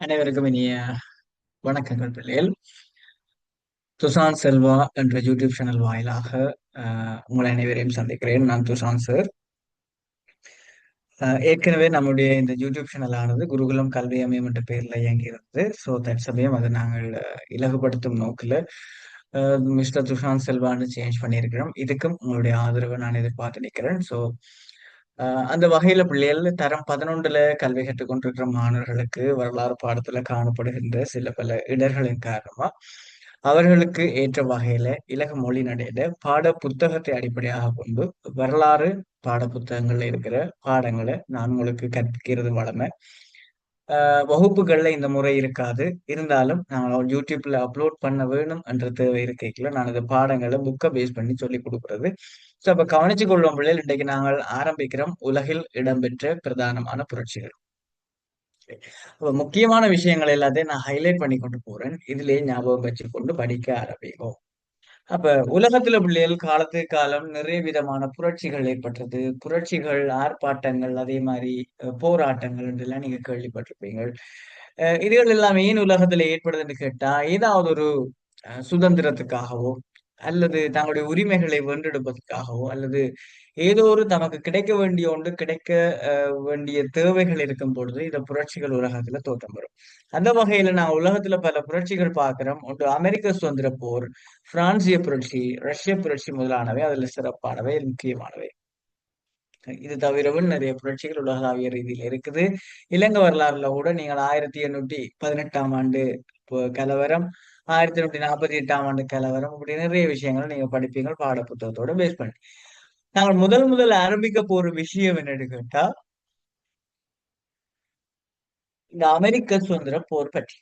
அனைவருக்கும் இனிய வணக்கங்கள் பிள்ளைகள். துசான் செல்வா என்ற யூடியூப் சேனல் வாயிலாக உங்களை அனைவரையும் சந்திக்கிறேன். நான் துஷான் சார். ஏற்கனவே நம்முடைய இந்த யூடியூப் சேனல் ஆனது குருகுலம் கல்வி அமையம் என்ற பெயரில் இயங்கியிருந்தது ஸோ தற்சமயம் அதை நாங்கள் இலகுபடுத்தும் நோக்கில் மிஸ்டர் துஷாந்த் செல்வான்னு சேஞ்ச் பண்ணியிருக்கிறோம். இதுக்கும் உங்களுடைய ஆதரவை நான் எதிர்பார்த்து நிற்கிறேன். ஸோ அந்த வகையில பிள்ளைகள் தரம் பதினொன்றுல கல்வி கற்றுக் கொண்டிருக்கிற மாணவர்களுக்கு வரலாறு பாடத்துல காணப்படுகின்ற சில பல இடர்களின் காரணமா அவர்களுக்கு ஏற்ற வகையில இலக மொழி நடையில பாட புத்தகத்தை அடிப்படையாக கொண்டு வரலாறு பாட புத்தகங்கள்ல இருக்கிற பாடங்களை நான் உங்களுக்கு கற்பிக்கிறது வளமை வகுப்புகள்ல இந்த முறை இருக்காது. இருந்தாலும் நான் யூடியூப்ல அப்லோட் பண்ண வேணும் என்ற தேவை இருக்கைக்குள்ள நான் இந்த பாடங்களை புக்கை பேஸ் பண்ணி சொல்லி கொடுக்கறது. ஸோ அப்ப கவனிச்சு கொள்ளும் பிள்ளைகள் இன்றைக்கு நாங்கள் ஆரம்பிக்கிறோம் உலகில் இடம்பெற்ற பிரதானமான புரட்சிகள். அப்ப முக்கியமான விஷயங்கள் எல்லாத்தையும் நான் ஹைலைட் பண்ணி கொண்டு போறேன். இதுலயே ஞாபகம் வச்சுக்கொண்டு படிக்க ஆரம்பிக்கும் அப்ப உலகத்துல பிள்ளைகள் காலத்துக்கு காலம் நிறைய விதமான புரட்சிகள் ஏற்பட்டது. புரட்சிகள் ஆர்ப்பாட்டங்கள் அதே மாதிரி அஹ், போராட்டங்கள் எல்லாம் நீங்க கேள்விப்பட்டிருப்பீங்க. அஹ், இதுகள் எல்லாம் ஏன் உலகத்துல ஏற்படுதுன்னு கேட்டா ஏதாவது ஒரு அஹ், சுதந்திரத்துக்காகவோ அல்லது தங்களுடைய உரிமைகளை வென்றெடுப்பதற்காகவோ அல்லது ஏதோ ஒரு தமக்கு கிடைக்க வேண்டிய ஒன்று கிடைக்க அஹ், வேண்டிய தேவைகள் இருக்கும் பொழுது இந்த புரட்சிகள் உலகத்துல தோற்றம் வரும் அந்த வகையில நான் உலகத்துல பல புரட்சிகள் பார்க்கிறோம். ஒன்று அமெரிக்க சுதந்திர போர் பிரான்சிய புரட்சி ரஷ்ய புரட்சி முதலானவை அதுல சிறப்பானவை முக்கியமானவை. இது தவிரவும் நிறைய புரட்சிகள் உலகளாவிய ரீதியில இருக்குது. இலங்கை வரலாறுல கூட நீங்கள் ஆயிரத்தி எண்ணூற்றி பதினெட்டாம் ஆண்டு கலவரம் ஆயிரத்தி எண்ணூற்றி நாற்பத்தி எட்டாம் ஆண்டு கலவரம் இப்படி நிறைய விஷயங்களை நீங்க படிப்பீங்க பாட புத்தகத்தோட பேஸ் பண்ணி. நாங்கள் முதல் முதல் ஆரம்பிக்க போற விஷயம் என்னன்னு கேட்டா இந்த அமெரிக்க சுதந்திர போர் பற்றி.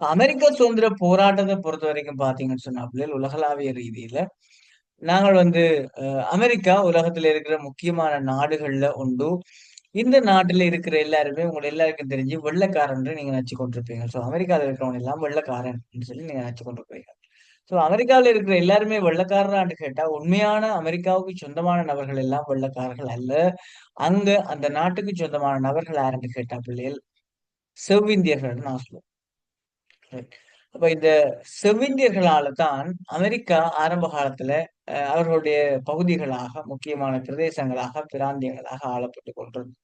அமெரிக்க சுதந்திர போராட்டத்தை பொறுத்த வரைக்கும் பாத்தீங்கன்னு சொன்னா பிள்ளைகள் உலகளாவிய ரீதியில நாங்கள் வந்து அஹ், அமெரிக்கா உலகத்துல இருக்கிற முக்கியமான நாடுகள்ல உண்டு. இந்த நாட்டுல இருக்கிற எல்லாருமே உங்க எல்லாருக்கும் தெரிஞ்சு வெள்ளக்காரன் நீங்க நினைச்சு கொண்டிருப்பீங்க. சோ அமெரிக்காவில் இருக்கிறவங்க எல்லாம் வெள்ளக்காரன் சொல்லி நீங்க நினைச்சு கொண்டிருப்பீங்க. ஸோ அமெரிக்காவில் இருக்கிற எல்லாருமே வெள்ளக்காரரான்னு கேட்டா உண்மையான அமெரிக்காவுக்கு சொந்தமான நபர்கள் எல்லாம் வெள்ளக்காரர்கள் அல்ல. அங்க அந்த நாட்டுக்கு சொந்தமான நபர்கள் யாருன்னு கேட்டா பிள்ளைகள் செவ்விந்தியர்கள் நான் சொல்லுவோம் அப்ப இந்த செவ்விந்தியர்களால தான் அமெரிக்கா ஆரம்ப காலத்துல அவர்களுடைய பகுதிகளாக முக்கியமான பிரதேசங்களாக பிராந்தியங்களாக ஆளப்பட்டு கொண்டிருந்தது.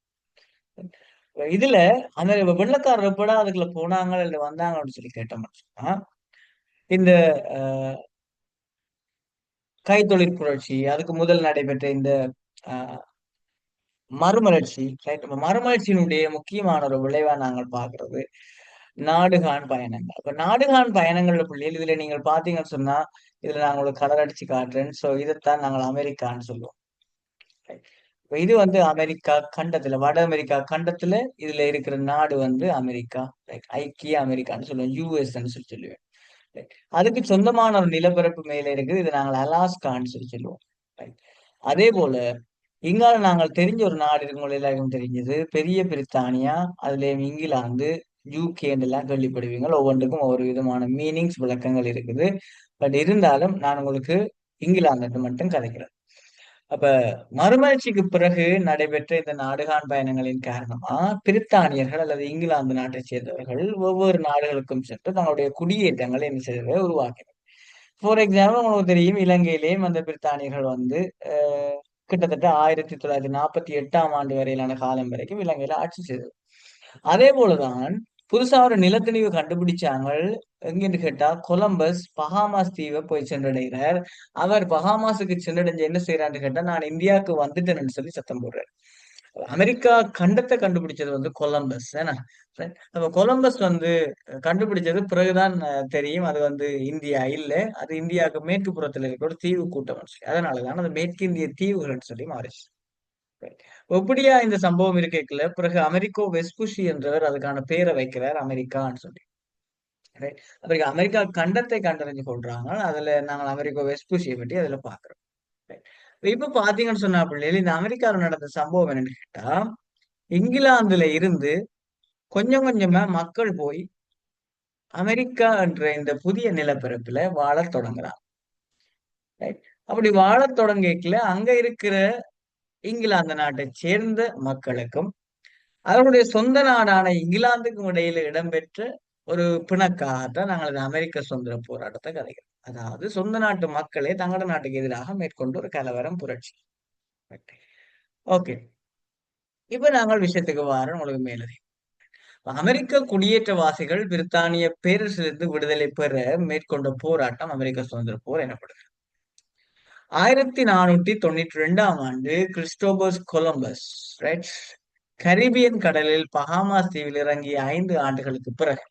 இதுல அந்த வெள்ளக்காரர் எப்படா அதுக்குள்ள போனாங்க இல்ல வந்தாங்க அப்படின்னு சொல்லி கேட்டோம்னு சொன்னா இந்த கைத்தொழில் புரட்சி அதுக்கு முதல் நடைபெற்ற இந்த மறுமலர்ச்சி மறுமலர்ச்சியினுடைய முக்கியமான ஒரு விளைவா நாங்கள் பாக்குறது நாடுகான் பயணங்கள். அப்ப நாடுகான் பயணங்கள்ல பிள்ளைகள் இதுல நீங்கள் பாத்தீங்கன்னு சொன்னா இதுல நான் உங்களுக்கு கலர் அடிச்சு காட்டுறேன். சோ இதைத்தான் நாங்கள் அமெரிக்கான்னு சொல்லுவோம். இது வந்து அமெரிக்கா கண்டத்துல வட அமெரிக்கா கண்டத்துல இதுல இருக்கிற நாடு வந்து அமெரிக்கா. லைக் ஐக்கிய அமெரிக்கான்னு சொல்லுவோம் யூஎஸ்ன்னு சொல்லி சொல்லுவேன். அதுக்கு சொந்தமான ஒரு நிலப்பரப்பு மேல இருக்குது. இது நாங்கள் அலாஸ்கான்னு சொல்லி சொல்லுவோம். அதே போல இங்கால நாங்கள் தெரிஞ்ச ஒரு நாடு இருக்கு. எல்லாருக்கும் தெரிஞ்சது. பெரிய பிரித்தானியா அதுல இங்கிலாந்து யூகேன்னு எல்லாம் கேள்விப்படுவீங்க ஒவ்வொன்றுக்கும் ஒவ்வொரு விதமான மீனிங்ஸ் விளக்கங்கள் இருக்குது. பட் இருந்தாலும் நான் உங்களுக்கு இங்கிலாந்துக்கு மட்டும் கதைக்கிறேன். அப்ப மறுமலர்ச்சிக்கு பிறகு நடைபெற்ற இந்த நாடுகாண் பயணங்களின் காரணமா பிரித்தானியர்கள் அல்லது இங்கிலாந்து நாட்டை சேர்ந்தவர்கள் ஒவ்வொரு நாடுகளுக்கும் சென்று தங்களுடைய குடியேற்றங்களை என்ன செய்ததை உருவாக்கினர். ஃபார் எக்ஸாம்பிள் உங்களுக்கு தெரியும் இலங்கையிலேயும் அந்த பிரித்தானியர்கள் வந்து கிட்டத்தட்ட ஆயிரத்தி தொள்ளாயிரத்தி நாற்பத்தி எட்டாம் ஆண்டு வரையிலான காலம் வரைக்கும் இலங்கையில ஆட்சி செய்தது. அதே போலதான் புதுசா ஒரு நிலத்திணிவு கண்டுபிடிச்சாங்க. எங்கன்னு கேட்டா கொலம்பஸ் பஹாமாஸ் தீவை போய் சென்றடைகிறார். அவர் பஹாமாஸுக்கு சென்றடைஞ்சு என்ன செய்யறான்னு கேட்டா நான் இந்தியாவுக்கு வந்துட்டேன்னு சொல்லி சத்தம் போடுறாரு. அமெரிக்கா கண்டத்தை கண்டுபிடிச்சது வந்து கொலம்பஸ் ஏன்னா அப்ப கொலம்பஸ் வந்து கண்டுபிடிச்சது பிறகுதான் தெரியும். அது வந்து இந்தியா இல்ல. அது இந்தியாவுக்கு மேற்கு புறத்துல இருக்கிற ஒரு தீவு கூட்டம் சொல்லி அதனாலதான் அது மேற்கிந்திய தீவுகள்னு சொல்லி மாறிச்சு. ஒப்படியா எப்படியா இந்த சம்பவம் இருக்கல பிறகு அமெரிக்கோ வெஸ்புஷி என்றவர் அதுக்கான பேரை வைக்கிறார் அமெரிக்கான்னு சொல்லி. ரைட் அப்புறம் அமெரிக்கா கண்டத்தை கண்டறிஞ்சு கொள்றாங்க அதுல நாங்கள் அமெரிக்கா வெஸ்புஷியை பற்றி அதுல பாக்குறோம். இப்ப பாத்தீங்கன்னு சொன்னா பிள்ளைகள் இந்த அமெரிக்காவில் நடந்த சம்பவம் என்னன்னு கேட்டா இங்கிலாந்துல இருந்து கொஞ்சம் கொஞ்சமா மக்கள் போய் அமெரிக்கா என்ற இந்த புதிய நிலப்பரப்புல வாழத் தொடங்குறாங்க. ரைட் அப்படி வாழத் தொடங்கல அங்க இருக்கிற இங்கிலாந்து நாட்டை சேர்ந்த மக்களுக்கும் அவருடைய சொந்த நாடான இங்கிலாந்துக்கும் இடையில இடம்பெற்ற ஒரு பிணக்காகத்தான் நாங்கள் இந்த அமெரிக்க சுதந்திர போராட்டத்தை கதைக்கிறோம் அதாவது சொந்த நாட்டு மக்களே தங்களோட நாட்டுக்கு எதிராக மேற்கொண்டு ஒரு கலவரம் புரட்சி. ஓகே இப்ப நாங்கள் விஷயத்துக்கு வாரம் உங்களுக்கு மேலதி அமெரிக்க குடியேற்றவாசிகள் பிரித்தானிய பேரரசிலிருந்து விடுதலை பெற மேற்கொண்ட போராட்டம் அமெரிக்க சுதந்திர போர் எனப்படுகிறது. ஆயிரத்தி நானூற்றி தொண்ணூற்றி ரெண்டாம் ஆண்டு கிறிஸ்டோபஸ் கொலம்பஸ் ரைட் கரிபியன் கடலில் பஹாமாஸ் தீவில் இறங்கிய ஐந்து ஆண்டுகளுக்கு பிறகு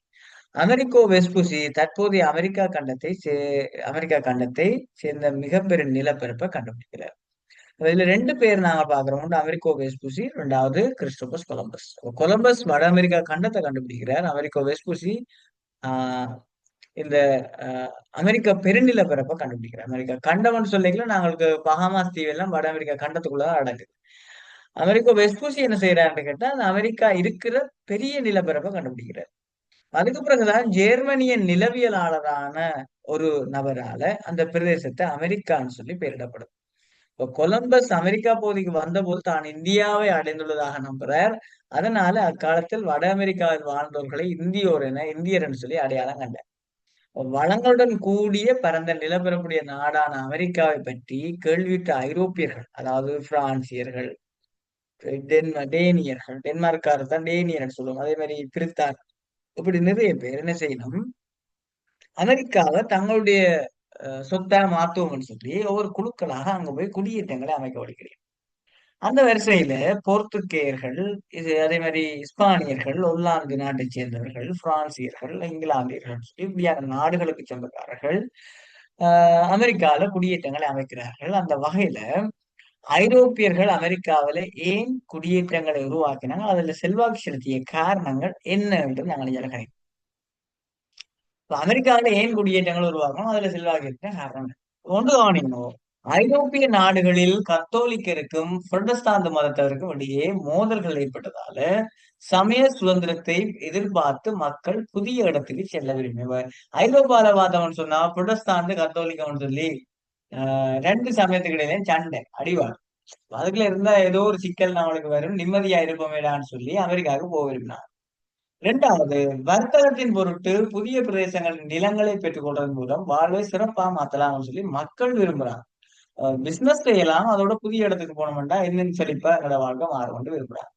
அமெரிக்கோ வெஸ்புசி தற்போதைய அமெரிக்கா கண்டத்தை அமெரிக்கா கண்டத்தை சேர்ந்த மிகப்பெரும் நிலப்பரப்பை கண்டுபிடிக்கிறார். இதுல ரெண்டு பேர் நாங்க பாக்குறோம் ஒன்று அமெரிக்கோ வெஸ்பூசி ரெண்டாவது கிறிஸ்டோபஸ் கொலம்பஸ். கொலம்பஸ் வட அமெரிக்கா கண்டத்தை கண்டுபிடிக்கிறார். அமெரிக்கோ வெஸ்பூசி ஆஹ் இந்த அமெரிக்கா பெருநில பிறப்பை கண்டுபிடிக்கிறார். அமெரிக்கா கண்டம்னு சொல்லிக்கல நாங்களுக்கு பகாமாஸ் தீவு எல்லாம் வட அமெரிக்கா கண்டத்துக்குள்ளதான் அடங்குது. அமெரிக்கா வெஸ்பூசி என்ன செய்யறாருன்னு கேட்டா அந்த அமெரிக்கா இருக்கிற பெரிய நிலப்பரப்பை கண்டுபிடிக்கிறார். அதுக்கு பிறகுதான் ஜெர்மனிய நிலவியலாளரான ஒரு நபரால அந்த பிரதேசத்தை அமெரிக்கான்னு சொல்லி பெயரிடப்படும். இப்போ கொலம்பஸ் அமெரிக்கா பகுதிக்கு வந்தபோது தான் இந்தியாவை அடைந்துள்ளதாக நம்புறார். அதனால அக்காலத்தில் வட அமெரிக்காவில் வாழ்ந்தவர்களை இந்தியோர் என இந்தியர் என்று சொல்லி அடையாளம் கண்டார். வளங்களுடன் கூடிய பரந்த நிலப்பரப்புடைய நாடான அமெரிக்காவை பற்றி கேள்வியுற்ற ஐரோப்பியர்கள் அதாவது பிரான்சியர்கள் டேனியர்கள் டென்மார்க்காரர் தான் டேனியர் சொல்லுவோம். அதே மாதிரி பிரித்தார் இப்படி நிறைய பேர் என்ன செய்யணும்? அமெரிக்காவை தங்களுடைய சொத்தா மாத்துவோம்னு சொல்லி ஒவ்வொரு குழுக்களாக அங்க போய் குடியேற்றங்களை அமைக்க வலிக்கிறேன் அந்த வரிசையில போர்த்துகேயர்கள் இது அதே மாதிரி இஸ்பானியர்கள் ஒல்லாந்து நாட்டை சேர்ந்தவர்கள் பிரான்சியர்கள் இங்கிலாந்தியர்கள் இப்படியான நாடுகளுக்கு சொந்தக்காரர்கள் ஆஹ் குடியேற்றங்களை அமைக்கிறார்கள். அந்த வகையில ஐரோப்பியர்கள் அமெரிக்காவில ஏன் குடியேற்றங்களை உருவாக்கினாங்க? அதுல செல்வாக்கு செலுத்திய காரணங்கள் என்ன என்று நாங்கள் ஜலகனை அமெரிக்காவில ஏன் குடியேற்றங்கள் உருவாக்கணும்? அதுல செல்வாக்கு இருக்கிற காரணங்கள். ஒன்று கவனிக்கணும் ஐரோப்பிய நாடுகளில் கத்தோலிக்கருக்கும் புரட்டஸ்தாந்த மதத்தவருக்கும் இடையே மோதல்கள் ஏற்பட்டதால சமய சுதந்திரத்தை எதிர்பார்த்து மக்கள் புதிய இடத்துக்கு செல்ல விரும்பியவர் ஐரோப்பால பார்த்தவன் சொன்னா புரட்டஸ்தாந்து கத்தோலிக்கவன் சொல்லி ரெண்டு சமயத்துக்கு இடையில சண்டை அடிவாள். அதுக்குள்ள இருந்தா ஏதோ ஒரு சிக்கல் நம்மளுக்கு வரும் நிம்மதியா இருப்போமேடான்னு சொல்லி அமெரிக்காவுக்கு போக விரும்பினார் இரண்டாவது வர்த்தகத்தின் பொருட்டு புதிய பிரதேசங்களின் நிலங்களை பெற்றுக்கொள்வதன் மூலம் வாழ்வை சிறப்பா மாத்தலாம்னு சொல்லி மக்கள் விரும்புறாங்க. பிசினஸ் செய்யலாம் அதோட புதிய இடத்துக்கு போனோம்னா இன்னும் செழிப்பா என்னோட வாழ்க்கை மாறும் விரும்புறாங்க.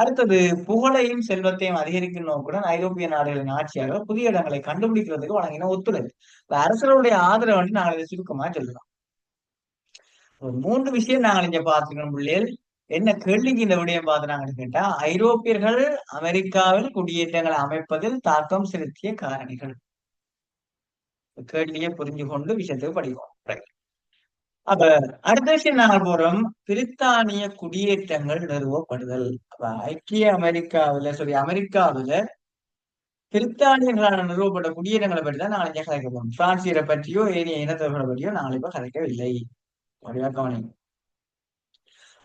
அடுத்தது புகழையும் செல்வத்தையும் அதிகரிக்கும் நோக்குடன் ஐரோப்பிய நாடுகளின் ஆட்சியாக புதிய இடங்களை கண்டுபிடிக்கிறதுக்கு வழங்கின ஒத்துழைப்பு. அரசர்களுடைய ஆதரவு வந்து நாங்கள் இதை சுருக்கமா சொல்லலாம் மூன்று விஷயம் நாங்கள் இங்க பார்த்துக்கணும் பிள்ளைகள். என்ன கேள்விக்கு இந்த விடயம் பார்த்துனாங்கன்னு கேட்டா ஐரோப்பியர்கள் அமெரிக்காவில் குடியேற்றங்களை அமைப்பதில் தாக்கம் செலுத்திய காரணிகள். கேள்வியை புரிஞ்சு கொண்டு விஷயத்துக்கு படிப்போம். அப்ப அடுத்த விஷயம் பிரித்தானிய குடியேற்றங்கள் நிறுவப்படுதல். அப்ப ஐக்கிய அமெரிக்காவில சொல்லி அமெரிக்காவில பிரித்தானியர்களான நிறுவப்பட்ட குடியேற்றங்களை பற்றி தான் நாளைக்கு இங்கே கதைக்க போறோம். பிரான்சியரை பற்றியோ ஏனைய இனத்தவர்களை பற்றியோ நாளை இப்ப கதைக்கவில்லை.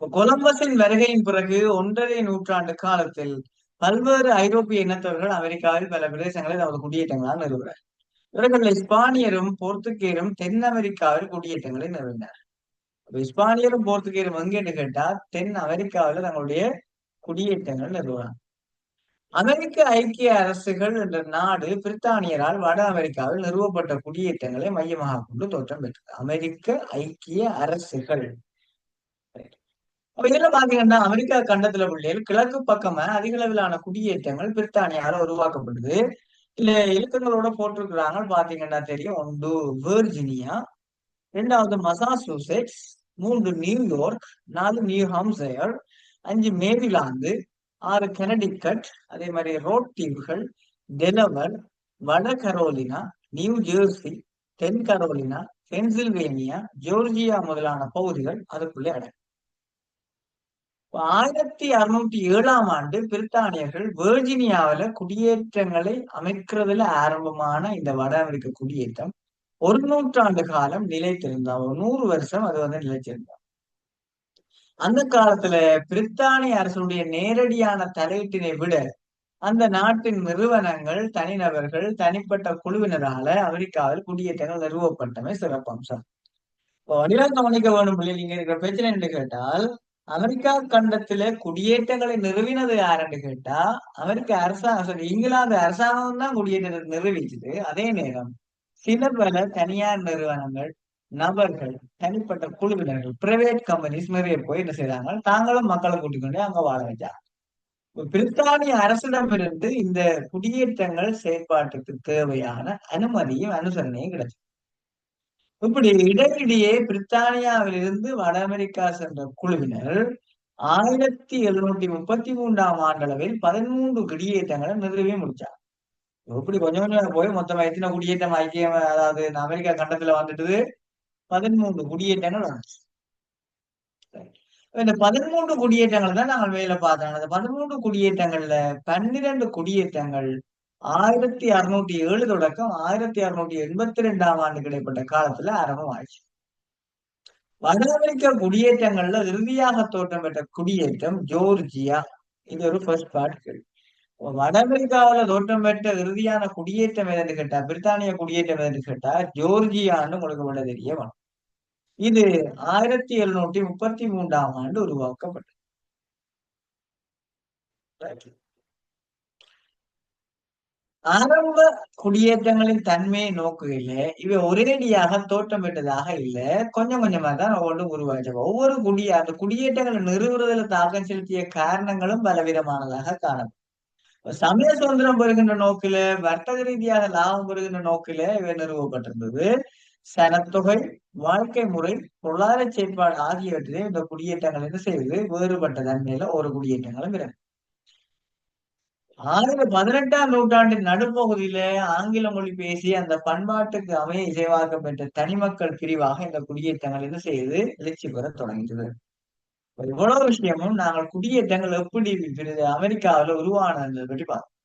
கொலம்பஸின் வருகையின் பிறகு ஒன்றரை நூற்றாண்டு காலத்தில் பல்வேறு ஐரோப்பிய இனத்தவர்கள் அமெரிக்காவில் பல பிரதேசங்களில் தமது குடியேற்றங்களால் நிறுவுகிறார் இவர்கள் இஸ்பானியரும் போர்த்துகேரும் தென் அமெரிக்காவில் குடியேற்றங்களை நிறுவினர். இஸ்பானியரும் போர்த்துகேரும் எங்கேன்னு கேட்டா தென் அமெரிக்காவில் தங்களுடைய குடியேற்றங்கள் நிறுவனம். அமெரிக்க ஐக்கிய அரசுகள் என்ற நாடு பிரித்தானியரால் வட அமெரிக்காவில் நிறுவப்பட்ட குடியேற்றங்களை மையமாக கொண்டு தோற்றம் பெற்றது. அமெரிக்க ஐக்கிய அரசுகள். அப்ப இதுல பாத்தீங்கன்னா அமெரிக்கா கண்டத்துல பிள்ளைகள் கிழக்கு பக்கமா அதிக அளவிலான குடியேற்றங்கள் பிரித்தானியால உருவாக்கப்படுது இல்ல இலக்கங்களோட போட்டிருக்கிறாங்க பாத்தீங்கன்னா தெரியும். ஒன்று வெர்ஜினியா ரெண்டாவது மசாசூசெட்ஸ் மூன்று நியூயார்க் நாலு நியூ ஹாம்சயர் அஞ்சு மேரிலாந்து ஆறு கனடிக்கட் அதே மாதிரி ரோட் தீவுகள் டெலவர் வட கரோலினா நியூ ஜெர்சி தென் கரோலினா பென்சில்வேனியா ஜோர்ஜியா முதலான பகுதிகள் அதுக்குள்ளே அடங்கும். ஆயிரத்தி அறுநூத்தி ஏழாம் ஆண்டு பிரித்தானியர்கள் வேர்ஜினியாவில குடியேற்றங்களை அமைக்கிறதுல ஆரம்பமான இந்த வட அமெரிக்க குடியேற்றம் ஒரு நூற்றாண்டு காலம் நிலைத்திருந்தா ஒரு நூறு வருஷம் அது வந்து நிலைச்சிருந்தா அந்த காலத்துல பிரித்தானிய அரசனுடைய நேரடியான தலையீட்டினை விட அந்த நாட்டின் நிறுவனங்கள் தனிநபர்கள் தனிப்பட்ட குழுவினரால அமெரிக்காவில் குடியேற்றங்கள் நிறுவப்பட்டமை சிறப்பம்சம். வடிவம் கவனிக்க வேணும் பிள்ளை நீங்க இருக்கிற பிரச்சனை என்று கேட்டால் அமெரிக்கா கண்டத்துல குடியேற்றங்களை நிறுவினது யாருன்னு கேட்டா அமெரிக்க அரசாங்கம் இங்கிலாந்து அரசாங்கம் தான் குடியேற்றத்தை நிறுவிச்சுது அதே நேரம் சில பல தனியார் நிறுவனங்கள் நபர்கள் தனிப்பட்ட குழுவினர்கள் பிரைவேட் கம்பெனிஸ் நிறைய போய் என்ன செய்யறாங்க தாங்களும் மக்களை கூட்டிக் கொண்டு அங்க வாழ வச்சாங்க பிரித்தானிய அரசிடமிருந்து இந்த குடியேற்றங்கள் செயற்பாட்டுக்கு தேவையான அனுமதியும் அனுசரணையும் கிடைச்சது இப்படி இடையிடையே பிரித்தானியாவிலிருந்து வட அமெரிக்கா சென்ற குழுவினர் ஆயிரத்தி எழுநூத்தி முப்பத்தி மூன்றாம் ஆண்டளவில் பதிமூன்று குடியேற்றங்களை நிறுவி முடிச்சார் இப்படி கொஞ்சம் கொஞ்சம் போய் மொத்தமா எத்தனை குடியேற்றம் ஐக்கியம் அதாவது அமெரிக்கா கண்டத்துல வந்துட்டு பதிமூன்று குடியேற்றங்கள் வந்துச்சு. இந்த பதிமூன்று குடியேற்றங்கள் தான் நாங்கள் மேல பார்த்தோம் அந்த பதிமூன்று குடியேற்றங்கள்ல பன்னிரண்டு குடியேற்றங்கள் ஆயிரத்தி அறுநூத்தி ஏழு தொடக்கம் ஆயிரத்தி அறுநூத்தி எண்பத்தி ரெண்டாம் ஆண்டு கிடைப்பட்ட காலத்துல ஆரம்பமாயிடுச்சு வட அமெரிக்க குடியேற்றங்கள்ல இறுதியாக தோற்றம் பெற்ற குடியேற்றம் ஜோர்ஜியா. இது ஒரு ஃபர்ஸ்ட் பார்ட் கேள்வி. வட அமெரிக்காவில தோற்றம் பெற்ற இறுதியான குடியேற்றம் எதுன்னு கேட்டா பிரித்தானிய குடியேற்றம் எதுன்னு கேட்டா ஜோர்ஜியான்னு உங்களுக்கு விட தெரிய வேணும் இது ஆயிரத்தி எழுநூற்றி முப்பத்தி மூன்றாம் ஆண்டு உருவாக்கப்பட்டது. ஆரம்ப குடியேற்றங்களின் தன்மையை நோக்குகையில இவை ஒரேடியாக தோற்றம் பெற்றதாக இல்ல. கொஞ்சம் கொஞ்சமா தான் ஒவ்வொன்று உருவாச்சு ஒவ்வொரு குடிய அந்த குடியேற்றங்களை நிறுவுறதுல தாக்கம் செலுத்திய காரணங்களும் பலவிதமானதாக காணப்படும். சமய சுதந்திரம் பெறுகின்ற நோக்கில வர்த்தக ரீதியாக லாபம் பெறுகின்ற நோக்கில இவை நிறுவப்பட்டிருந்தது. சனத்தொகை வாழ்க்கை முறை பொருளாதார செயற்பாடு ஆகியவற்றிலே இந்த குடியேற்றங்கள் என்ன செய்வது வேறுபட்ட தன்மையில ஒரு குடியேற்றங்களும் இருக்கு ஆயிரம் பதினெட்டாம் நூற்றாண்டின் நடுப்பகுதியில ஆங்கில மொழி பேசி அந்த பண்பாட்டுக்கு அமைய இசைவாக்க பெற்ற தனிமக்கள் பிரிவாக இந்த குடியேற்றங்கள் என்ன செய்து எழுச்சி பெற தொடங்கியது. இவ்வளவு விஷயமும் நாங்கள் குடியேற்றங்கள் எப்படி அமெரிக்காவில உருவானது பற்றி பார்ப்போம்.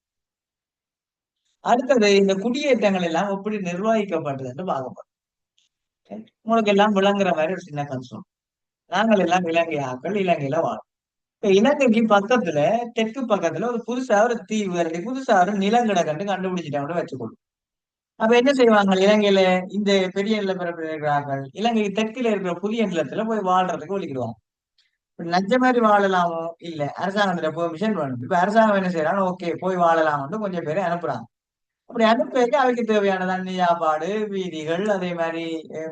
அடுத்தது இந்த குடியேற்றங்கள் எல்லாம் எப்படி நிர்வகிக்கப்பட்டது என்று பார்க்க உங்களுக்கு எல்லாம் விளங்குற மாதிரி ஒரு சின்ன கன்சோம் நாங்கள் எல்லாம் இலங்கை ஆக்கள் இலங்கையில வாழும் இலங்கைக்கு பக்கத்துல தெற்கு பக்கத்துல ஒரு புதுசா ஒரு தீவு அல்லது புதுசா ஒரு நிலங்கடை கண்டு கண்டுபிடிச்சிட்டாங்க வச்சுக்கொள்ளும் அப்ப என்ன செய்வாங்க? இலங்கையில இந்த பெரிய நிலப்பரப்பில் இருக்கிறார்கள். இலங்கை தெற்குல இருக்கிற புதிய நிலத்துல போய் வாழ்றதுக்கு ஒழிக்கிடுவாங்க நஞ்ச மாதிரி வாழலாமோ? இல்ல. அரசாங்கத்துல பெர்மிஷன் வேணும் இப்ப அரசாங்கம் என்ன செய்யறாங்க ஓகே போய் வாழலாம்னு கொஞ்சம் பேரை அனுப்புறாங்க. அப்படி அனுப்பி அவைக்கு தேவையான தண்ணி சாப்பாடு வீதிகள் அதே மாதிரி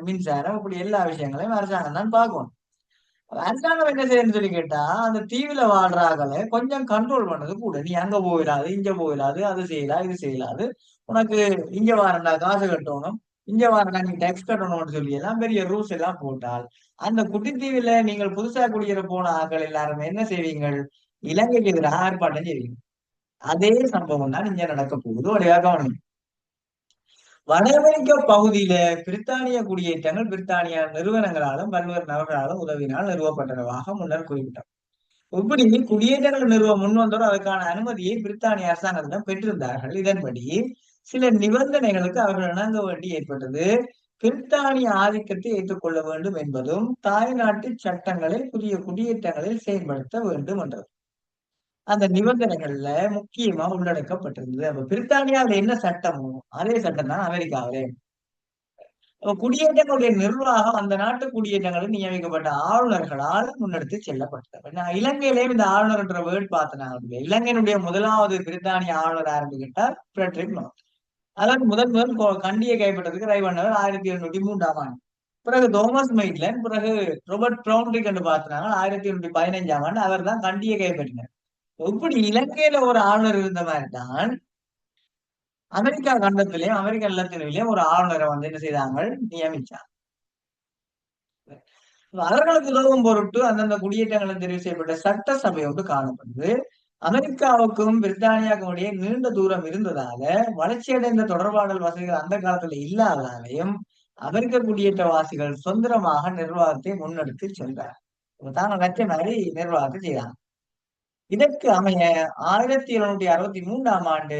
மின்சாரம் இப்படி எல்லா விஷயங்களையும் அரசாங்கம் தான் பார்க்கணும். அரசாங்கம் என்ன செய்யணும்னு சொல்லி கேட்டா அந்த தீவில வாழ்றாங்களே கொஞ்சம் கண்ட்ரோல் பண்ணது கூட. நீ அங்க போயிடாது இங்க போயிடாது அது செய்யலாம் இது செய்யலாது. உனக்கு இங்க வாரண்டா காசு கட்டணும். இங்க வாரண்டா நீ டேக்ஸ் கட்டணும்னு சொல்லி எல்லாம் பெரிய ரூல்ஸ் எல்லாம் போட்டால் அந்த குட்டித்தீவில நீங்கள் புதுசா குடிக்கிற போன ஆக்கள் எல்லாருமே என்ன செய்வீங்கள்? இலங்கைக்கு எதிராக ஆர்ப்பாட்டம் செய்வீங்க அதே சம்பவம் தான் இங்க நடக்க போகுது. ஒரு கவனம். வட அமெரிக்க பகுதியில பிரித்தானிய குடியேற்றங்கள் பிரித்தானிய நிறுவனங்களாலும் பல்வேறு நபர்களாலும் உதவினால் நிறுவப்பட்டனவாக முன்னர் குறிப்பிட்டார். இப்படி குடியேற்றங்கள் நிறுவ முன்வந்தோர் அதற்கான அனுமதியை பிரித்தானிய அரசாங்கத்திடம் பெற்றிருந்தார்கள். இதன்படி சில நிபந்தனைகளுக்கு அவர்கள் இணங்க வேண்டி ஏற்பட்டது. பிரித்தானிய ஆதிக்கத்தை ஏற்றுக்கொள்ள வேண்டும் என்பதும் தாய்நாட்டு சட்டங்களை புதிய குடியேற்றங்களில் செயல்படுத்த வேண்டும் என்றது அந்த நிபந்தனைகள்ல முக்கியமா உள்ளடக்கப்பட்டிருந்தது. அப்ப பிரித்தானியாவில என்ன சட்டமோ அதே சட்டம் தான் அமெரிக்காவிலே. குடியேற்றங்களுடைய நிர்வாகம் அந்த நாட்டு குடியேற்றங்களில் நியமிக்கப்பட்ட ஆளுநர்களால் முன்னெடுத்து செல்லப்பட்டது. நான் இலங்கையிலேயும் இந்த ஆளுநர் என்ற வேர்ட் பார்த்தேன் இலங்கையினுடைய முதலாவது பிரித்தானிய ஆளுநர் ஆரம்பிக்கிட்டார் பிரெட்ரிக் நோர்த் அதாவது முதல் முதல் கண்டியை கைப்பற்றதுக்கு ரைவண்ணவர் ஆயிரத்தி எழுநூத்தி மூன்றாம் ஆண்டு. பிறகு தோமஸ் மெய்ட்லன் பிறகு ரோபர்ட் ப்ரௌன்ரிக் என்று பார்த்தாங்க ஆயிரத்தி எண்ணூத்தி பதினைஞ்சாம் ஆண்டு அவர் தான் கண்டியை கைப்பற்றினார். எப்படி இலங்கையில ஒரு ஆளுநர் இருந்த மாதிரி தான் அமெரிக்கா கண்டத்திலேயும் அமெரிக்க நிலத்திலேயும் ஒரு ஆளுநரை வந்து என்ன செய்தாங்க நியமிச்சாங்க அவர்களுக்கு உதவும் பொருட்டு அந்தந்த குடியேற்றங்களை தெரிவு செய்யப்பட்ட சட்டசபை ஒன்று காணப்படுது அமெரிக்காவுக்கும் பிரித்தானியாவுக்கும் இடையே நீண்ட தூரம் இருந்ததால வளர்ச்சியடைந்த தொடர்பாடல் வசதிகள் அந்த காலத்துல இல்லாததாலையும் அமெரிக்க குடியேற்றவாசிகள் சுதந்திரமாக நிர்வாகத்தை முன்னெடுத்து சென்றார் தாங்க வச்ச மாதிரி நிர்வாகத்தை செய்தாங்க. இதற்கு அமைய ஆயிரத்தி எழுநூத்தி அறுபத்தி மூன்றாம் ஆண்டு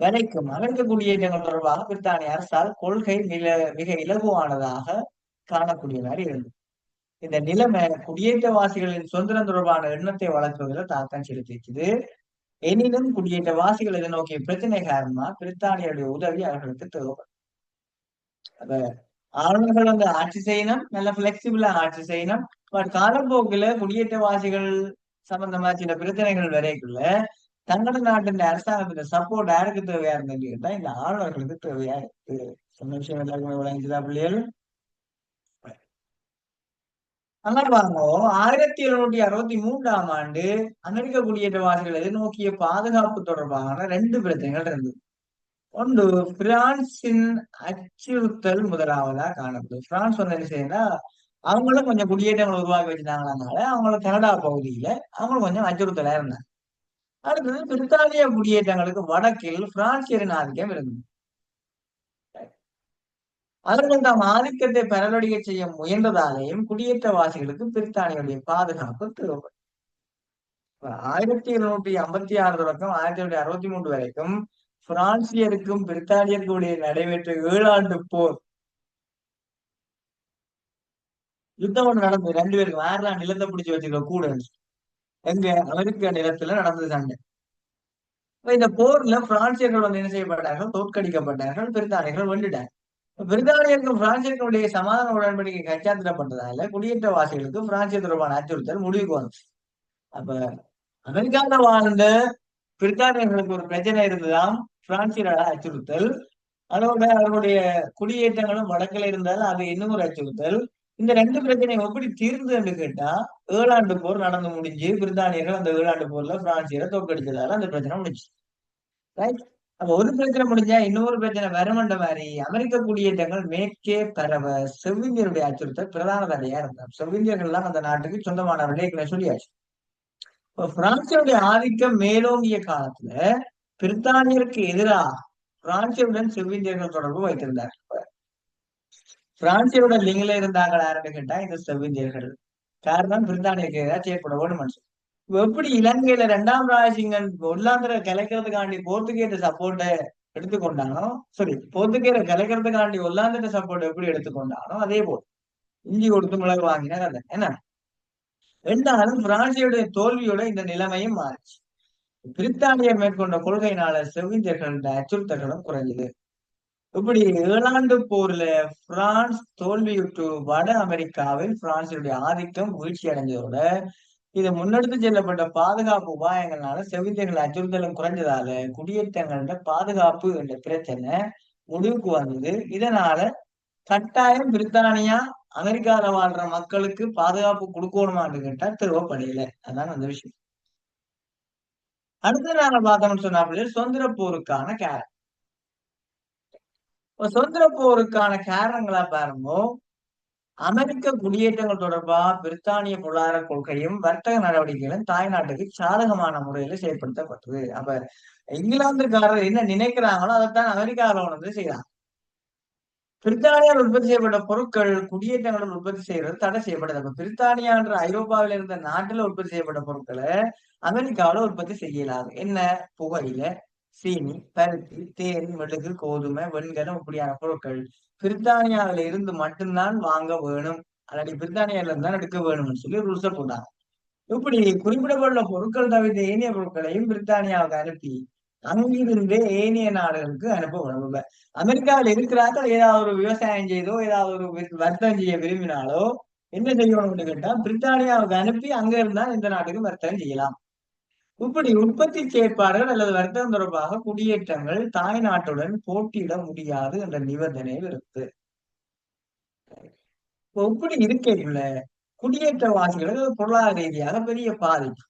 வரைக்கும் அமெரிக்க குடியேற்றங்கள் தொடர்பாக பிரித்தானிய அரசால் கொள்கை நில மிக இலகுவானதாக காணக்கூடிய இருந்தது. இந்த நிலைமை குடியேற்றவாசிகளின் சுதந்திரம் தொடர்பான எண்ணத்தை வளர்க்குவதில் தாக்கம் செலுத்திச்சுது எனினும் குடியேற்றவாசிகள் இதை நோக்கிய பிரச்சனை காரணமா பிரித்தானியருடைய உதவி அவர்களுக்கு தேவைப்படும். அப்ப ஆளுநர்கள் வந்து ஆட்சி செய்யணும் நல்ல பிளெக்சிபிளா ஆட்சி செய்யணும். பட் காலப்போக்குல குடியேற்றவாசிகள் சம்பந்தமா சில பிரச்சனைகள் வரைக்குள்ள தங்களோட நாட்டின் அரசாங்கத்துக்கு சப்போர்ட் யாருக்கு தேவையா இருந்தது கேட்டா இந்த ஆளுநர்களுக்கு தேவையா இருக்கு. சொன்ன விஷயம் எல்லாருக்குமே விளங்குதா பிள்ளைகள் அங்க பாருங்க ஆயிரத்தி எழுநூத்தி அறுபத்தி மூன்றாம் ஆண்டு அமெரிக்க குடியேற்றவாசிகள் எதிர்நோக்கிய பாதுகாப்பு தொடர்பான ரெண்டு பிரச்சனைகள் இருந்தது. ஒன்று பிரான்சின் அச்சுறுத்தல் முதலாவதா காணப்படுது பிரான்ஸ் வந்து என்ன செய்யுன்னா அவங்களும் கொஞ்சம் குடியேற்றங்களை உருவாக்கி வச்சிருந்தாங்கனால அவங்களும் கனடா பகுதியில அவங்களும் கொஞ்சம் அச்சுறுத்தலா இருந்தாங்க. அடுத்தது பிரித்தானிய குடியேற்றங்களுக்கு வடக்கில் பிரான்சியரின் ஆதிக்கம் இருந்தது. அவர்கள் தாம் ஆதிக்கத்தை பரலொடிய செய்ய முயன்றதாலேயும் குடியேற்றவாசிகளுக்கு பிரித்தானியுடைய பாதுகாப்பு தேவைப்படும் ஆயிரத்தி எழுநூத்தி ஐம்பத்தி ஆறு தொடக்கம் ஆயிரத்தி தொள்ளாயிரத்தி அறுபத்தி மூன்று வரைக்கும் பிரான்சியருக்கும் பிரித்தானியருக்கும் இடையே நடைபெற்ற ஏழாண்டு போர் யுத்தம் ஒண்ணு நடந்தது. ரெண்டு பேருக்கு வேறலாம் நிலத்தை பிடிச்சு வச்சுக்க கூட எங்க அமெரிக்க நிலத்துல நடந்தது சண்டை. இந்த போர்ல பிரான்சியர்கள் வந்து என்ன செய்யப்பட்டார்கள்? தோற்கடிக்கப்பட்டார்கள். பிரித்தானியர்கள் வெண்டுட்டாங்க பிரித்தானியருக்கும் பிரான்சியர்களுடைய சமாதான உடன்படிக்கை கைச்சாத்திடப்பட்டதால குடியேற்றவாசிகளுக்கு பிரான்சிய தொடர்பான அச்சுறுத்தல் முடிவுக்கு வந்துச்சு அப்ப அமெரிக்காவில் வாழ்ந்த பிரித்தானியர்களுக்கு ஒரு பிரச்சனை இருந்ததாம். பிரான்சியரால அச்சுறுத்தல். அதோட அவர்களுடைய குடியேற்றங்களும் வடக்கில் இருந்தால் அது இன்னும் ஒரு அச்சுறுத்தல். இந்த ரெண்டு பிரச்சனையும் எப்படி தீர்ந்து என்று கேட்டா ஏழாண்டு போர் நடந்து முடிஞ்சு பிரித்தானியர்கள் அந்த ஏழாண்டு போர்ல பிரான்சியரை தோற்கடிச்சதால அந்த பிரச்சனை முடிஞ்சு. ரைட் அப்ப ஒரு பிரச்சனை முடிஞ்சா இன்னொரு பிரச்சனை வரமண்ட மாதிரி அமெரிக்க குடியேற்றங்கள் மேற்கே பரவ செவ்விந்தியருடைய அச்சுறுத்தல் பிரதான தடையா இருந்தார் செவ்விந்தியர்கள் தான் அந்த நாட்டுக்கு சொந்தமானவர்களே சொல்லியாச்சு. இப்ப பிரான்சியுடைய ஆதிக்கம் மேலோங்கிய காலத்துல பிரித்தானியருக்கு எதிராக பிரான்சியருடன் செவ்விந்தியர்கள் தொடர்பு வைத்திருந்தார் பிரான்சியோட லிங்கில இருந்தாங்களா கேட்டா இந்த செவ்விந்தியர்கள் காரணம் பிரித்தானியருக்கு ஏதாச்சும் ஏற்படவோன்னு மனுஷன். எப்படி இலங்கையில ரெண்டாம் ராஜசிங்கன் ஒல்லாந்திர கலைக்கிறதுக்காண்டி போர்த்துகேட்ட சப்போர்ட்டை எடுத்துக்கொண்டானோ சாரி போர்த்துகேர கலைக்கிறதுக்காண்டி ஒல்லாந்திர சப்போர்ட் எப்படி எடுத்துக்கொண்டானோ அதே போல். இஞ்சி கொடுத்து மிளகு வாங்கினார் கதை என்ன? இருந்தாலும் பிரான்சியுடைய தோல்வியோட இந்த நிலைமையும் மாறுச்சு. பிரித்தானியர் மேற்கொண்ட கொள்கையினால செவ்விந்தியர்கள அச்சுறுத்தல்களும் குறைஞ்சது. இப்படி ஏழாண்டு போர்ல பிரான்ஸ் தோல்வியுற்று வட அமெரிக்காவில் பிரான்சினுடைய ஆதிக்கம் வீழ்ச்சி அடைஞ்சதோட இது முன்னெடுத்து செல்லப்பட்ட பாதுகாப்பு உபாயங்களால செவிந்தியர்கள் அச்சுறுத்தலும் குறைஞ்சதால குடியேற்றங்கள பாதுகாப்பு என்ற பிரச்சனை முடிவுக்கு வந்தது. இதனால கட்டாயம் பிரித்தானியா அமெரிக்கால வாழ்ற மக்களுக்கு பாதுகாப்பு கொடுக்கணுமான்னு கேட்டா திருவப்படையில அதான் அந்த விஷயம். அடுத்த நாள் பார்த்தோம்னு சொன்னாப்புல சுதந்திர போருக்கான கேரம் சுதந்திர போருக்கான காரணங்களா பாருங்க. அமெரிக்க குடியேற்றங்கள் தொடர்பா பிரித்தானிய பொருளாதார கொள்கையும் வர்த்தக நடவடிக்கைகளும் தாய்நாட்டுக்கு சாதகமான முறையில செயல்படுத்தப்பட்டது. அப்ப இங்கிலாந்துக்காரர் என்ன நினைக்கிறாங்களோ அதைத்தான் அமெரிக்காவில் வந்து செய்யறாங்க பிரித்தானியால் உற்பத்தி செய்யப்பட்ட பொருட்கள் குடியேற்றங்களில் உற்பத்தி செய்யறது தடை செய்யப்படுது அப்ப பிரித்தானியான்ற ஐரோப்பாவில் இருந்த நாட்டுல உற்பத்தி செய்யப்பட்ட பொருட்களை அமெரிக்காவில உற்பத்தி செய்யலாது. என்ன? புகையில. சீனி பருத்தி தேன் மெழுகு கோதுமை வெண்கலம் இப்படியான பொருட்கள். பிரித்தானியாவில இருந்து மட்டும்தான் வாங்க வேணும். அல்லாடி பிரித்தானியால இருந்தான் எடுக்க வேணும்னு சொல்லி ரூல்ஸ போட்டாங்க. இப்படி குறிப்பிடப்பட்ட பொருட்கள் தவிர்த்த ஏனைய பொருட்களையும் பிரித்தானியாவுக்கு அனுப்பி அங்கிருந்தே ஏனைய நாடுகளுக்கு அனுப்ப வேணும் அமெரிக்காவில் இருக்கிறார்கள் ஏதாவது ஒரு விவசாயம் செய்தோ ஏதாவது ஒரு வர்த்தகம் செய்ய விரும்பினாலோ என்ன செய்யணும்னு கேட்டா பிரித்தானியாவுக்கு அனுப்பி அங்க இருந்தா இந்த நாட்டுக்கு வர்த்தகம் செய்யலாம். இப்படி உற்பத்தி செயற்பாடுகள் அல்லது வர்த்தகம் தொடர்பாக குடியேற்றங்கள் தாய் நாட்டுடன் போட்டியிட முடியாது என்ற நிபந்தனையில் இருக்கு. இப்படி இருக்கைக்குள்ள குடியேற்றவாசிகளுக்கு பொருளாதார ரீதியாக பெரிய பாதிப்பு.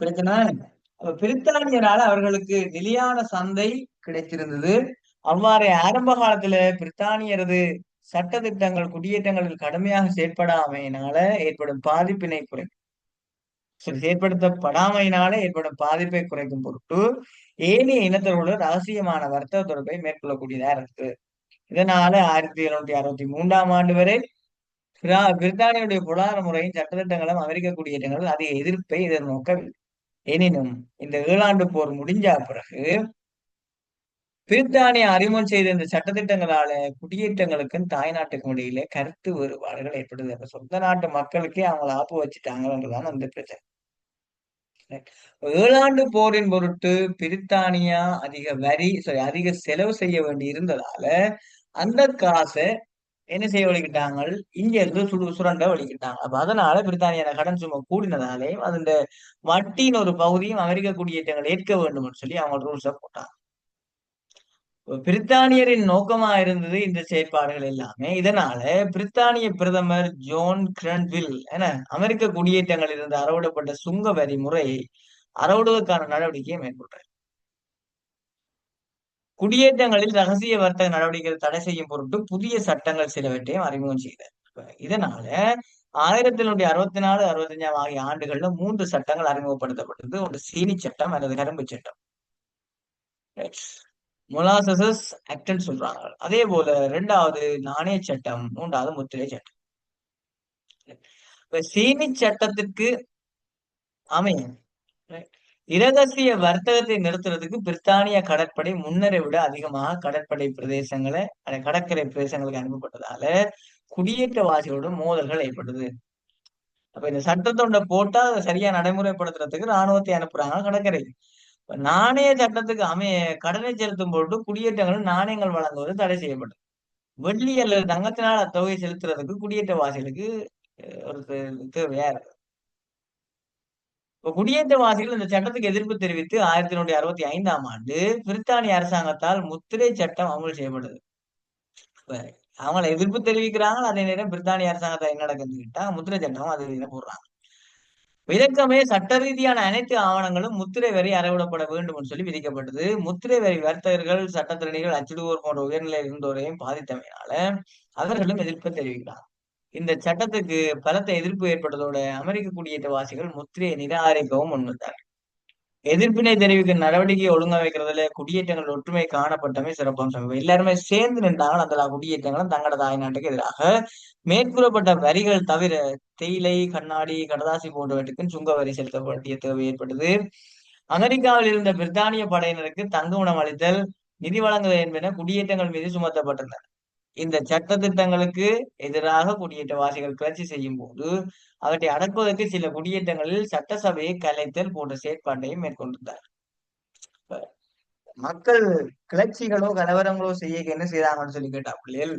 பிரச்சனை பிரித்தானியரால் அவர்களுக்கு நிலையான சந்தை கிடைத்திருந்தது. அவ்வாறு ஆரம்ப காலத்துல பிரித்தானியரது சட்ட திட்டங்கள் குடியேற்றங்களில் கடுமையாக செயற்படாமையினால ஏற்படும் பாதிப்பினை குறைக்கும். ஏற்படுத்தப்படாமையினால ஏற்படும் பாதிப்பை குறைக்கும் பொருட்டு ஏனைய இனத்தரோடு ரகசியமான வர்த்தக தொடர்பை மேற்கொள்ளக்கூடியதா இருக்கு. இதனால ஆயிரத்தி எழுநூத்தி அறுபத்தி மூன்றாம் ஆண்டு வரை பிரித்தானியுடைய பொருளாதார முறையின் சட்டத்திட்டங்களும் அமெரிக்க குடியேற்றங்களும் அதிக எதிர்ப்பை எதிர்நோக்கவில்லை. எனினும் இந்த ஏழாண்டு போர் முடிஞ்ச பிறகு பிரித்தானிய அறிமுகம் செய்த இந்த சட்டத்திட்டங்களால குடியேற்றங்களுக்கும் தாய் நாட்டுக்கும் இடையில கருத்து வேறுபாடுகள் ஏற்படுது. சொந்த நாட்டு மக்களுக்கே அவங்களை ஆப்பு வச்சுட்டாங்கன்றதான் அந்த பிரச்சனை. ஏழாண்டு போரின் பொருட்டு பிரித்தானியா அதிக வரி சாரி அதிக செலவு செய்ய வேண்டி இருந்ததால அந்த காசை என்ன செய்ய வலிக்கிட்டாங்க இங்க இருந்து சுடு சுரண்ட வலிக்கிட்டாங்க அப்ப அதனால பிரித்தானியான கடன் சும்மா கூடினதாலேயும் அதன் வட்டியின் ஒரு பகுதியும் அமெரிக்க குடியேற்றங்கள் ஏற்க வேண்டும் சொல்லி அவங்க ரூல்ஸை போட்டாங்க. பிரித்தானியரின் நோக்கமா இருந்தது இந்த செயற்பாடுகள் எல்லாமே. இதனால பிரித்தானிய பிரதமர் ஜோன் கிரன்வில் என அமெரிக்க குடியேற்றங்களில் இருந்து அறவிடப்பட்ட சுங்க வரி முறையை அறவிடுவதற்கான நடவடிக்கையை மேற்கொண்டார். குடியேற்றங்களில் ரகசிய வர்த்தக நடவடிக்கைகள் தடை செய்யும் பொருட்டு புதிய சட்டங்கள் சிலவற்றையும் அறிமுகம் செய்தார். இதனால ஆயிரத்தி தொள்ளாயிரத்தி அறுபத்தி நாலு அறுபத்தி அஞ்சாம் ஆகிய ஆண்டுகள்ல மூன்று சட்டங்கள் அறிமுகப்படுத்தப்பட்டது. ஒன்று சீனி சட்டம் அல்லது கரும்பு சட்டம். மொலாசசஸ் ஆக்ட்னு சொல்றாங்க. அதே போல ரெண்டாவது நாணய சட்டம் மூன்றாவது முத்திரை சட்டம். இப்ப சீனி சட்டத்திற்கு அமையும். இரகசிய வர்த்தகத்தை நிறுத்துறதுக்கு பிரித்தானிய கடற்படை முன்னரை விட அதிகமாக கடற்படை பிரதேசங்களை கடற்கரை பிரதேசங்களுக்கு அனுப்பப்பட்டதால குடியேற்றவாசிகளுடன் மோதல்கள் ஏற்பட்டது. அப்ப இந்த சட்டத்தொண்ட போட்டா அதை சரியா நடைமுறைப்படுத்துறதுக்கு ராணுவத்தை அனுப்புறாங்க கடற்கரை நாணய சட்டத்துக்கு அமைய கடனை செலுத்தும் போட்டு குடியேற்றங்களும் நாணயங்கள் வழங்குவது தடை செய்யப்பட்டது. வெள்ளி அல்லது தங்கத்தினால் அத்தொகை செலுத்துறதுக்கு குடியேற்றவாசிகளுக்கு ஒரு தேவையா இருக்கு இப்ப குடியேற்றவாசிகள் இந்த சட்டத்துக்கு எதிர்ப்பு தெரிவித்து ஆயிரத்தி தொள்ளாயிரத்தி அறுபத்தி ஐந்தாம் ஆண்டு பிரித்தானிய அரசாங்கத்தால் முத்திரை சட்டம் அமல் செய்யப்படுது அவங்கள எதிர்ப்பு தெரிவிக்கிறாங்க அதே நேரம் பிரித்தானிய அரசாங்கத்தை என்ன நடக்குதுன்னு கேட்டா முத்திரை சட்டம் அது போடுறாங்க. இதற்கமே சட்ட ரீதியான அனைத்து ஆவணங்களும் முத்திரை வரி அறவிடப்பட வேண்டும் சொல்லி விதிக்கப்பட்டது. முத்திரை வரி வர்த்தகர்கள் சட்டத்திறனிகள் அச்சிடுவோர் போன்ற உயர்நிலை இருந்தோரையும் பாதித்தமையினால அவர்களும் எதிர்ப்பு தெரிவிக்கிறார். இந்த சட்டத்துக்கு பலத்த எதிர்ப்பு ஏற்பட்டதோடு அமெரிக்க குடியேற்றவாசிகள் முத்திரையை நிராகரிக்கவும் முன்வந்தார் எதிர்ப்பினை தெரிவிக்கும் நடவடிக்கை ஒழுங்க வைக்கிறதுல குடியேற்றங்கள் ஒற்றுமை காணப்பட்டமே சிறப்பம்சம் எல்லாருமே சேர்ந்து நின்றாங்க. அந்த குடியேற்றங்களும் தங்களோட தாய்நாட்டுக்கு எதிராக மேற்கூறப்பட்ட வரிகள் தவிர தேயிலை கண்ணாடி கடதாசி போன்றவற்றுக்கும் சுங்க வரி செலுத்த வேண்டிய தேவை ஏற்பட்டது. அமெரிக்காவில் இருந்த பிரித்தானிய படையினருக்கு தங்க உணவு அளித்தல் நிதி வழங்குதல் என்பன குடியேற்றங்கள் மீது சுமத்தப்பட்டன இந்த சட்ட திட்டங்களுக்கு எதிராக குடியேற்றவாசிகள் கிளர்ச்சி செய்யும் போது அவற்றை அடக்குவதற்கு சில குடியேற்றங்களில் சட்டசபையை கலைத்தல் போன்ற செயற்பாட்டையும் மேற்கொண்டிருந்தார். மக்கள் கிளர்ச்சிகளோ கலவரங்களோ செய்ய என்ன செய்தாங்கன்னு சொல்லி கேட்டா பிள்ளைகள்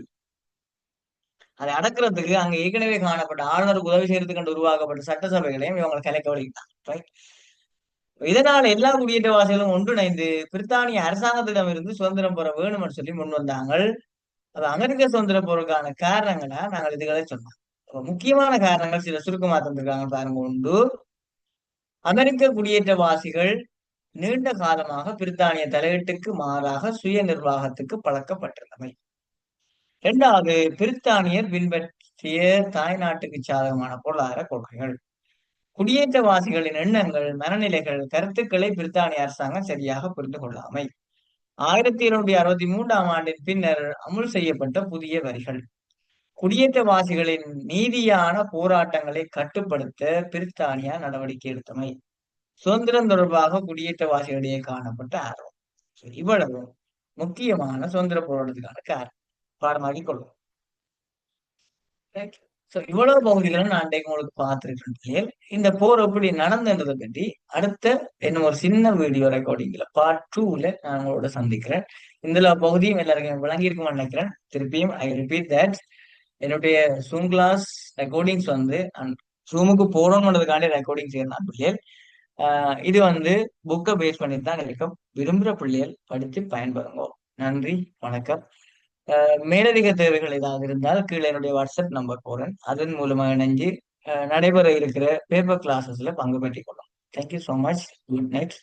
அதை அடக்குறதுக்கு அங்க ஏற்கனவே காணப்பட்ட ஆளுநருக்கு உதவி செய்யறதுக்கு கண்டு உருவாக்கப்பட்ட சட்டசபைகளையும் இவங்களை கலைக்க வழிகிட்டாங்க இதனால் எல்லா குடியேற்றவாசிகளும் ஒன்றிணைந்து பிரித்தானிய அரசாங்கத்திடம் இருந்து சுதந்திரம் பெற வேணும்னு சொல்லி முன் வந்தாங்க அது அமெரிக்க சுதந்திர போருக்கான காரணங்களா நாங்கள் இதுகளை சொன்னோம். முக்கியமான காரணங்கள் சில சுருக்கமா தந்திருக்காங்க பாருங்க. உண்டு. அமெரிக்க குடியேற்றவாசிகள் நீண்ட காலமாக பிரித்தானிய தலையீட்டுக்கு மாறாக சுய நிர்வாகத்துக்கு பழக்கப்பட்டிருந்தமை இரண்டாவது பிரித்தானியர் பின்பற்றிய தாய்நாட்டுக்கு சாதகமான பொருளாதார கொள்கைகள். குடியேற்றவாசிகளின் எண்ணங்கள் மனநிலைகள் கருத்துக்களை பிரித்தானிய அரசாங்கம் சரியாக புரிந்து கொள்ளாமை. ஆயிரத்தி இருநூற்றி அறுபத்தி மூன்றாம் ஆண்டின் பின்னர் அமுல் செய்யப்பட்ட புதிய வரிகள். குடியேற்றவாசிகளின் நீதியான போராட்டங்களை கட்டுப்படுத்த பிரித்தானியா நடவடிக்கை எடுத்தமை. சுதந்திரம் தொடர்பாக குடியேற்றவாசிகளிடையே காணப்பட்ட ஆர்வம். இவ்வளவு முக்கியமான சுதந்திர போராட்டத்துக்கான காரணம். பாடமாக்கி கொள்வோம். இவ்வளவு பகுதிகளும் நான் உங்களுக்கு பார்த்துருக்கேன் இந்த போர் எப்படி நடந்ததை பற்றி அடுத்த என்ன ஒரு சின்ன வீடியோ ரெக்கார்டிங்ல பார்ட் டூல நான் உங்களோட சந்திக்கிறேன். இந்த பகுதியும் எல்லாருக்கும் விளங்கியிருக்கும்னு நினைக்கிறேன். திருப்பியும் ஐ ரிப்பீட் தட் என்னுடைய ஜூம் கிளாஸ் ரெக்கார்டிங்ஸ் வந்து ஜூமுக்கு போறோம்ன்றதுக்காண்டி ரெக்கார்டிங் செய்யணும் பிள்ளைகள். இது வந்து புக்கை பேஸ் பண்ணி தான் கிடைக்கும். விரும்புகிற பிள்ளைகள் படித்து பயன்பெறுங்க. நன்றி வணக்கம். மேலதிக தேவைகள் ஏதாவது இருந்தால் கீழே என்னுடைய வாட்ஸ்அப் நம்பர் போறேன் அதன் மூலமாக இணைஞ்சு நடைபெற இருக்கிற பேப்பர் கிளாஸஸ்ல பங்கு பெற்றிக் கொள்ளும். Thank you so much good night